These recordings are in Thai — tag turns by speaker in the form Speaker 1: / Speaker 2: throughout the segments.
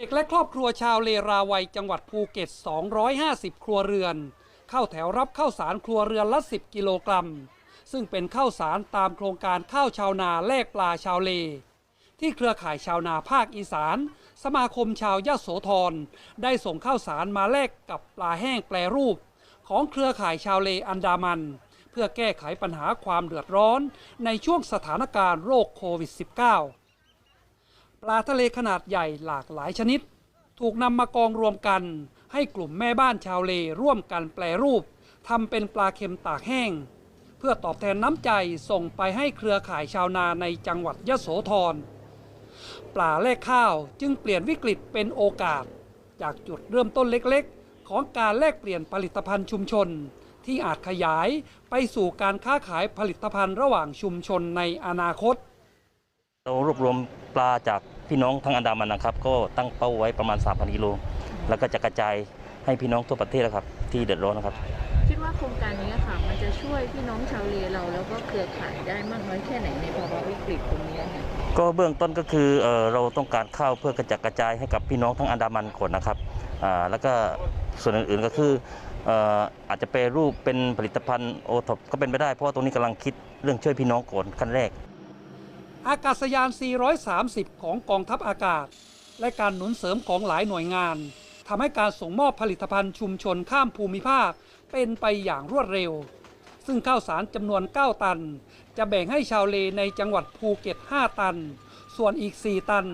Speaker 1: เด็กและครอบครัวชาวเลราวัยจังหวัดภูเก็ต 250 ครัวเรือน เข้าแถวรับข้าวสารครัวเรือนละ 10 กิโลกรัม ซึ่งเป็นข้าวสารตามโครงการข้าวชาวนาแลกปลาชาวเล ที่เครือข่ายชาวนาภาคอีสาน สมาคมชาวยะโสธรได้ส่งข้าวสารมาแลกกับปลาแห้งแปรรูป ของเครือข่ายชาวเลอันดามัน เพื่อแก้ไขปัญหาความเดือดร้อนในช่วงสถานการณ์โรคโควิด -19 ปลาทะเลขนาดใหญ่หลากหลายชนิด ถูกนำมากองรวมกัน ให้กลุ่มแม่บ้านชาวเลร่วมกันแปลรูปทำเป็นปลาเค็มตากแห้ง เพื่อตอบแทนน้ำใจส่งไปให้เครือข่ายชาวนาในจังหวัดยะโสธรปลาแลกข้าวจึงเปลี่ยนวิกฤตเป็นโอกาส จากจุดเริ่มต้นเล็กๆ ของการแลกเปลี่ยนผลิตภัณฑ์ชุมชน ที่อาจขยายไปสู่การค้าขายผลิตภัณฑ์ระหว่างชุมชนในอนาคต
Speaker 2: เรารวบรวมปลาจากพี่น้องทั้งอันดามันนะครับ ก็ตั้งเป้าไว้ประมาณ 3,000กิโลแล้วก็จะกระจายให้พี่น้องทั่วประเทศนะครับ ที่เดือดร้อนนะครับ
Speaker 3: คิดว่าโครงการนี้ค่ะ มันจะช่วยพี่น้องชาวเลเราแล้วก็เครือข่ายได้มากน้อยแค่ไหนในภาวะวิกฤตตรงนี้ค่ะ
Speaker 2: ก็เบื้องต้นก็คือเอ่อเราต้องการข้าวเพื่อกระจัดกระจายให้กับพี่น้องทั้งอันดามันก่อนนะครับอ่าแล้วก็ส่วนอื่นๆก็คือเอ่ออาจจะแปรรูปเป็นผลิตภัณฑ์โอท็อปก็เป็นไปได้เพราะว่าตรงนี้กำลังคิดเรื่องช่วยพี่น้องก่อนขั้นแรก
Speaker 1: อากาศยาน 430 ของกองทัพอากาศ และการหนุนเสริมของหลายหน่วยงานทำให้การส่งมอบผลิตภัณฑ์ชุมชนข้ามภูมิภาคเป็นไปอย่างรวดเร็ว ซึ่งข้าวสารจำนวน 9 ตัน จะแบ่งให้ชาวเลในจังหวัดภูเก็ต 5 ตัน ส่วนอีก 4 ตัน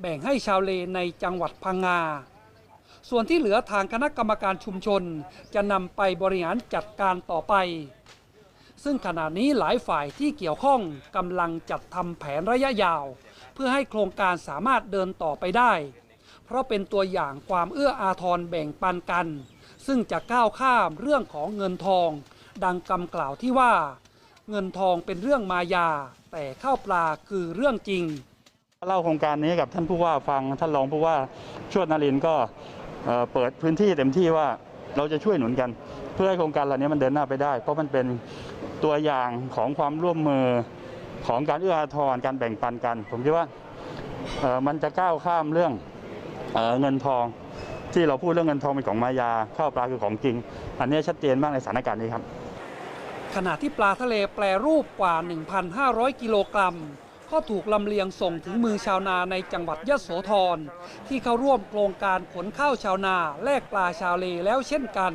Speaker 1: แบ่งให้ชาวเลในจังหวัดพังงา ส่วนที่เหลือทางคณะกรรมการชุมชน จะนำไปบริหารจัดการต่อไป ซึ่งขณะนี้หลายฝ่ายที่เกี่ยวข้องกำลังจัดทำแผนระยะยาว เพื่อให้โครงการสามารถเดินต่อไปได้ เพราะเป็นตัวอย่างความเอื้ออาทรแบ่งปันกัน ซึ่งจะก้าวข้ามเรื่องของเงินทอง ดังคำกล่าวที่ว่า เงินทองเป็นเรื่องมายา แต่ข้าวปลาคือเรื่องจริง
Speaker 4: เล่าโครงการนี้กับท่านผู้ว่าฟังท่านรองผู้ว่าชวดนรินทร์ก็เปิดพื้นที่เต็มที่ว่า เราจะช่วยหนุนกัน เพื่อให้โครงการเหล่านี้มันเดินหน้าไปได้ เพราะมันเป็นตัวอย่างของความร่วมมือของการเอื้ออาทรการแบ่งปันกัน ผมคิดว่ามันจะก้าวข้ามเรื่องเอเงินทองที่เราพูดเรื่องเงินทองเป็นของมายาข้าวปลาคือของจริง อันนี้ชัดเจนมากในสถานการณ์นี้ครับ
Speaker 1: ขณะที่ปลาทะเลแปรรูปกว่า 1,500 กิโลกรัม ก็ถูกลำเลียงส่งถึงมือชาวนาในจังหวัดยะโสธร ที่เข้าร่วมโครงการขนข้าวชาวนาแลกปลาชาวเลแล้วเช่นกัน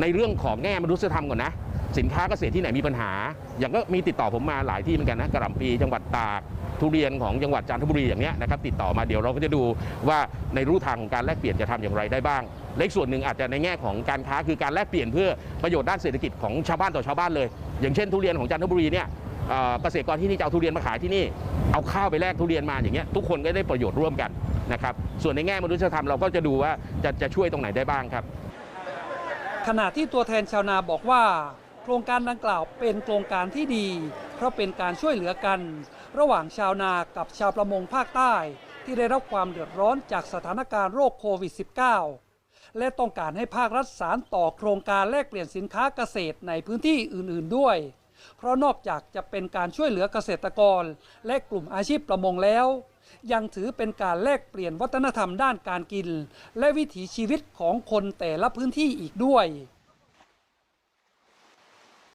Speaker 5: ในเรื่องของแง่มนุษยธรรมก่อนนะสินค้าเกษตรที่ไหนมีปัญหา อย่างก็มีติดต่อผมมาหลายที่เหมือนกันนะกระหล่ำปีจังหวัดตากทุเรียนของจังหวัดจันทบุรีอย่างเนี้ยนะครับติดต่อมาเดี๋ยวเราก็จะดูว่าในรูทางของการแลกเปลี่ยนจะทำอย่างไรได้บ้างเล็กส่วนหนึ่งอาจจะในแง่ของการค้าคือการแลกเปลี่ยนเพื่อประโยชน์ด้านเศรษฐกิจของชาวบ้านต่อชาวบ้านเลย อย่างเช่นทุเรียนของจันทบุรีเนี่ย เกษตรกรที่นี่จะเอาทุเรียนมาขายที่นี่ เอาข้าวไปแลกทุเรียนมาอย่างเงี้ยทุกคนก็ได้ประโยชน์ร่วมกันนะครับส่วนในแง่มนุษยธรรมเราก็จะดูว่าจะจะช่วยตรงไหนได้บ้างครับ
Speaker 1: ขณะที่ตัวแทนชาวนาบอกว่า โครงการดังกล่าวเป็นโครงการที่ดี เพราะเป็นการช่วยเหลือกัน ระหว่างชาวนากับชาวประมงภาคใต้ ที่ได้รับความเดือดร้อนจากสถานการณ์โรคโควิด -19 และต้องการให้ภาครัฐสานต่อโครงการแลกเปลี่ยนสินค้าเกษตรในพื้นที่อื่น ๆ ด้วย เพราะนอกจากจะเป็นการช่วยเหลือเกษตรกร และกลุ่มอาชีพประมงแล้ว ยังถือเป็นการแลกเปลี่ยนวัฒนธรรมด้านการกิน และวิถีชีวิตของคนแต่ละพื้นที่อีกด้วย